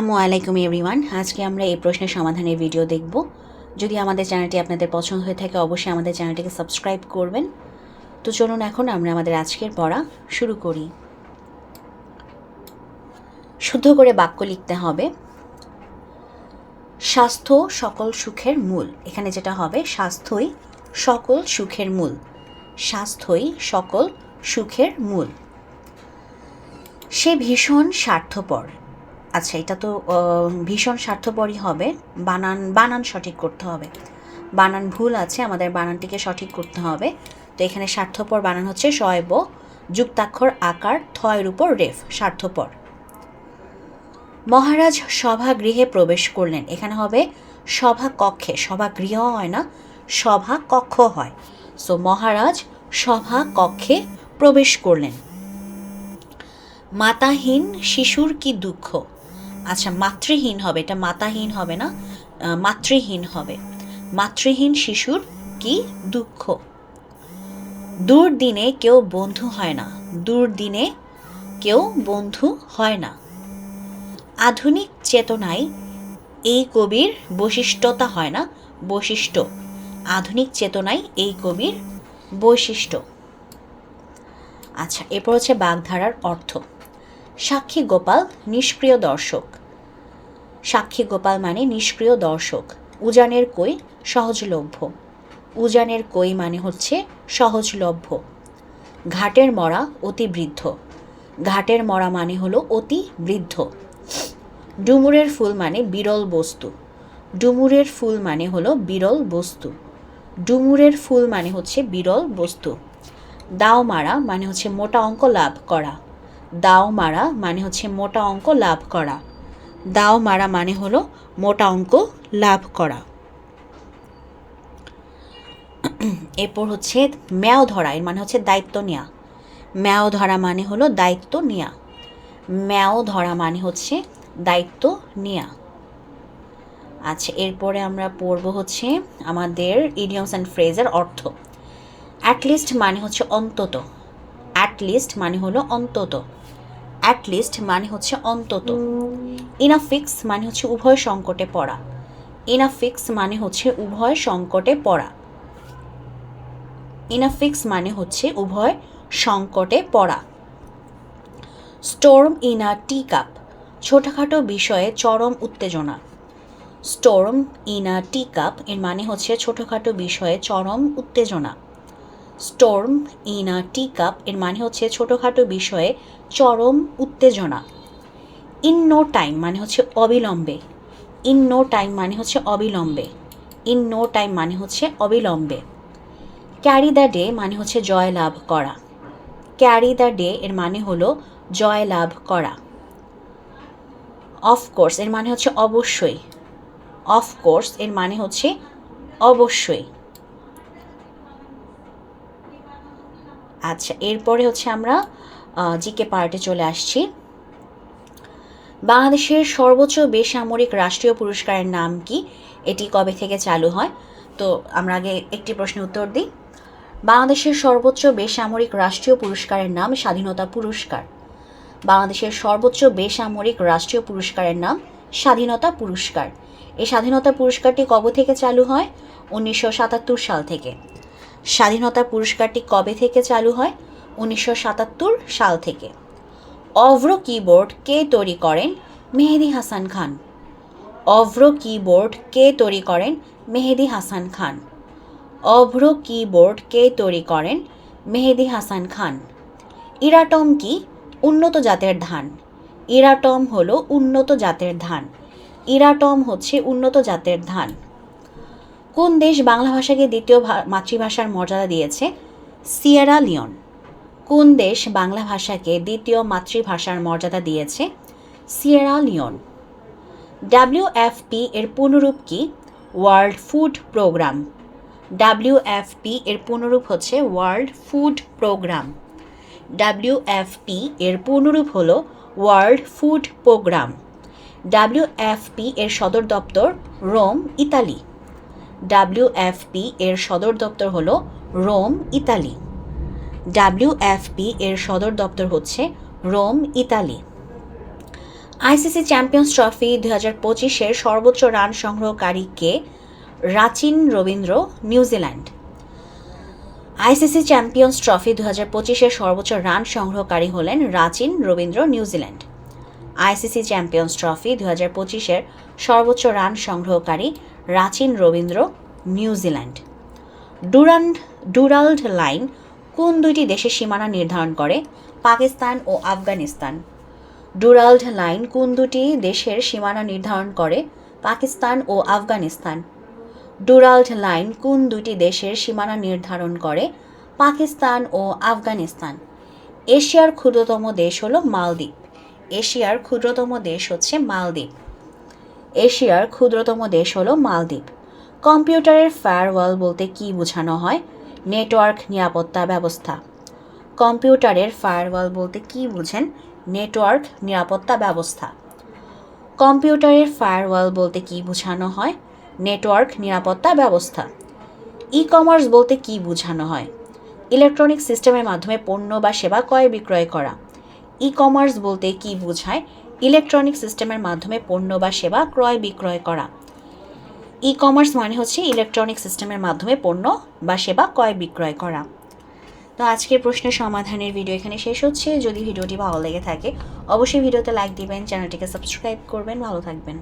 আসসালামু আলাইকুম এভরিওয়ান। আজকে আমরা এই প্রশ্নের সমাধানের ভিডিও দেখব। যদি আমাদের চ্যানেলটি আপনাদের পছন্দ হয়ে থাকে, অবশ্যই আমাদের চ্যানেলটিকে সাবস্ক্রাইব করবেন। তো চলুন এখন আমরা আমাদের আজকের পড়া শুরু করি। শুদ্ধ করে বাক্য লিখতে হবে। স্বাস্থ্য সকল সুখের মূল। এখানে যেটা হবে, স্বাস্থ্যই সকল সুখের মূল। স্বাস্থ্যই সকল সুখের মূল। সে ভীষণ স্বার্থপর। আচ্ছা এটা তো ভীষণ স্বার্থপরই হবে। বানান বানান সঠিক করতে হবে। বানান ভুল আছে, আমাদের বানানটিকে সঠিক করতে হবে। তো এখানে স্বার্থপর বানান হচ্ছে শয়ব যুক্তাক্ষর আকার, থয়ের উপর রেফ, স্বার্থপর। মহারাজ সভাগৃহে প্রবেশ করলেন। এখানে হবে সভা কক্ষে। সভা গৃহ হয় না, সভা কক্ষ হয়। সো মহারাজ সভা কক্ষে প্রবেশ করলেন। মাতাহীন শিশুর কি দুঃখ? আচ্ছা মাতৃহীন হবে, এটা মাতাহীন হবে না মাতৃহীন হবে। মাতৃহীন শিশুর কি? দুঃখ। দুর্দিনে কেউ বন্ধু হয় না, দুর্দিনে কেউ বন্ধু হয় না। আধুনিক চেতনায় এই কবির বৈশিষ্ট্যতা হয় না, বৈশিষ্ট্য। আধুনিক চেতনায় এই কবির বৈশিষ্ট্য। আচ্ছা এরপর হচ্ছে বাগধারার অর্থ। সাক্ষী গোপাল নিষ্ক্রিয় দর্শক। সাক্ষী গোপাল মানে নিষ্ক্রিয় দর্শক। উজানের কই সহজলভ্য। উজানের কই মানে হচ্ছে সহজলভ্য। ঘাটের মরা অতি বৃদ্ধ। ঘাটের মরা মানে হলো অতি বৃদ্ধ। ডুমুরের ফুল মানে বিরল বস্তু। ডুমুরের ফুল মানে হলো বিরল বস্তু। ডুমুরের ফুল মানে হচ্ছে বিরল বস্তু। দাও মারা মানে হচ্ছে মোটা অঙ্ক লাভ করা। দাও মারা মানে হচ্ছে মোটা অঙ্ক লাভ করা। দাও মারা মানে হলো মোটা অঙ্ক লাভ করা। এরপর হচ্ছে ম্যাও ধরা, এর মানে হচ্ছে দায়িত্ব নেওয়া ম্যাও ধরা মানে হলো দায়িত্ব নেওয়া ম্যাও ধরা মানে হচ্ছে দায়িত্ব নেওয়া আচ্ছা এরপরে আমরা পড়ব হচ্ছে আমাদের ইডিয়মস অ্যান্ড ফ্রেজের অর্থ। অ্যাটলিস্ট মানে হচ্ছে অন্তত। অ্যাটলিস্ট মানে হলো অন্তত। অ্যাটলিস্ট মানে হচ্ছে অন্তত। ইনাফিক্স মানে হচ্ছে উভয় সংকটে পড়া। ইনাফিক্স মানে হচ্ছে উভয় সংকটে পড়া। ইনাফিক্স মানে হচ্ছে উভয় সংকটে পড়া। Storm in a tea cup ছোটোখাটো বিষয়ে চরম উত্তেজনা। Storm in a tea cup এর মানে হচ্ছে ছোটোখাটো বিষয়ে চরম উত্তেজনা। Storm in a tea cup এর মানে হচ্ছে ছোটোখাটো বিষয়ে চরম উত্তেজনা। ইন নো টাইম মানে হচ্ছে অবিলম্বে। ইন নো টাইম মানে হচ্ছে অবিলম্বে। ইন নো টাইম মানে হচ্ছে অবিলম্বে। ক্যারি দ্য ডে মানে হচ্ছে জয় লাভ করা। ক্যারি দ্য ডে এর মানে হলো জয় লাভ করা অফকোর্স এর মানে হচ্ছে অবশ্যই। অফকোর্স এর মানে হচ্ছে অবশ্যই। আচ্ছা এরপরে হচ্ছে আমরা জিকে পার্টে চলে আসছি। বাংলাদেশের সর্বোচ্চ বেসামরিক রাষ্ট্রীয় পুরস্কারের নাম কি? এটি কবে থেকে চালু হয়? তো আমরা আগে একটি প্রশ্নের উত্তর দিই। বাংলাদেশের সর্বোচ্চ বেসামরিক রাষ্ট্রীয় পুরস্কারের নাম স্বাধীনতা পুরস্কার। বাংলাদেশের সর্বোচ্চ বেসামরিক রাষ্ট্রীয় পুরস্কারের নাম স্বাধীনতা পুরস্কার। এই স্বাধীনতা পুরস্কারটি কবে থেকে চালু হয়? উনিশশো সাতাত্তর সাল থেকে। স্বাধীনতা পুরস্কারটি কবে থেকে চালু হয়? উনিশশো সাতাত্তর সাল থেকে। অভ্র কিবোর্ড কে তৈরি করেন? মেহেদি হাসান খান। অভ্র কিবোর্ড কে তৈরি করেন? মেহেদি হাসান খান। অভ্র কিবোর্ড কে তৈরি করেন? মেহেদি হাসান খান। ইরাটম কি? উন্নত জাতের ধান। ইরাটম হলো উন্নত জাতের ধান। ইরাটম হচ্ছে উন্নত জাতের ধান। কোন দেশ বাংলা ভাষাকে দ্বিতীয় মাতৃভাষার মর্যাদা দিয়েছে? Sierra Leone. কোন দেশ বাংলা ভাষাকে দ্বিতীয় মাতৃভাষার মর্যাদা দিয়েছে? Sierra Leone. ডাব্লিউএফপি এর পুনরূপ কি? World food programme. ডাব্লিউএফপি এর পুনরূপ হচ্ছে ওয়ার্ল্ড ফুড প্রোগ্রাম। ডাব্লিউএফপি এর পুনরূপ হলো ওয়ার্ল্ড ফুড প্রোগ্রাম। ডাব্লিউএফপি এর সদর দপ্তর রোম, ইতালি। ডাব্লিউএফপি এর সদর দপ্তর হলো রোম, ইতালি। ডাব্লিউএফপি এর সদর দপ্তর হচ্ছে Rome, Italy. ICC champions trophy দু হাজার পঁচিশের সর্বোচ্চ রান সংগ্রহকারী কে? Rachin Ravindra New Zealand ICC champions trophy দু হাজার পঁচিশের সর্বোচ্চ রান সংগ্রহকারী হলেন Rachin Ravindra New Zealand ICC champions trophy দু হাজার পঁচিশের সর্বোচ্চ run সংগ্রহকারী Rachin Ravindra New Zealand Durand, Durand line কোন দুইটি দেশের সীমানা নির্ধারণ করে? পাকিস্তান ও আফগানিস্তান। ডুরাল্ড লাইন কোন দুটি দেশের সীমানা নির্ধারণ করে? পাকিস্তান ও আফগানিস্তান। ডুরাল্ড লাইন কোন দুটি দেশের সীমানা নির্ধারণ করে? পাকিস্তান ও আফগানিস্তান। এশিয়ার ক্ষুদ্রতম দেশ হলো মালদ্বীপ। এশিয়ার ক্ষুদ্রতম দেশ হচ্ছে মালদ্বীপ। এশিয়ার ক্ষুদ্রতম দেশ হলো মালদ্বীপ। কম্পিউটারের ফায়ারওয়াল বলতে কী বোঝানো হয়? নেটওয়ার্ক নিরাপত্তা ব্যবস্থা। কম্পিউটারের ফায়ারওয়াল বলতে কী বুঝেন? নেটওয়ার্ক নিরাপত্তা ব্যবস্থা। কম্পিউটারের ফায়ারওয়াল বলতে কী বোঝানো হয়? নেটওয়ার্ক নিরাপত্তা ব্যবস্থা। ই কমার্স বলতে কী বোঝানো হয়? ইলেকট্রনিক সিস্টেমের মাধ্যমে পণ্য বা সেবা ক্রয় বিক্রয় করা। ই কমার্স বলতে কী বোঝায়? ইলেকট্রনিক সিস্টেমের মাধ্যমে পণ্য বা সেবা ক্রয় বিক্রয় করা। ই কমার্স মানে হচ্ছে ইলেকট্রনিক সিস্টেমের মাধ্যমে পণ্য বা সেবা ক্রয় বিক্রয় করা। তো আজকের প্রশ্নের সমাধানের ভিডিও এখানে শেষ হচ্ছে। যদি ভিডিওটি ভালো লেগে থাকে, অবশ্যই ভিডিওতে লাইক দিবেন, চ্যানেলটিকে সাবস্ক্রাইব করবেন। ভালো থাকবেন।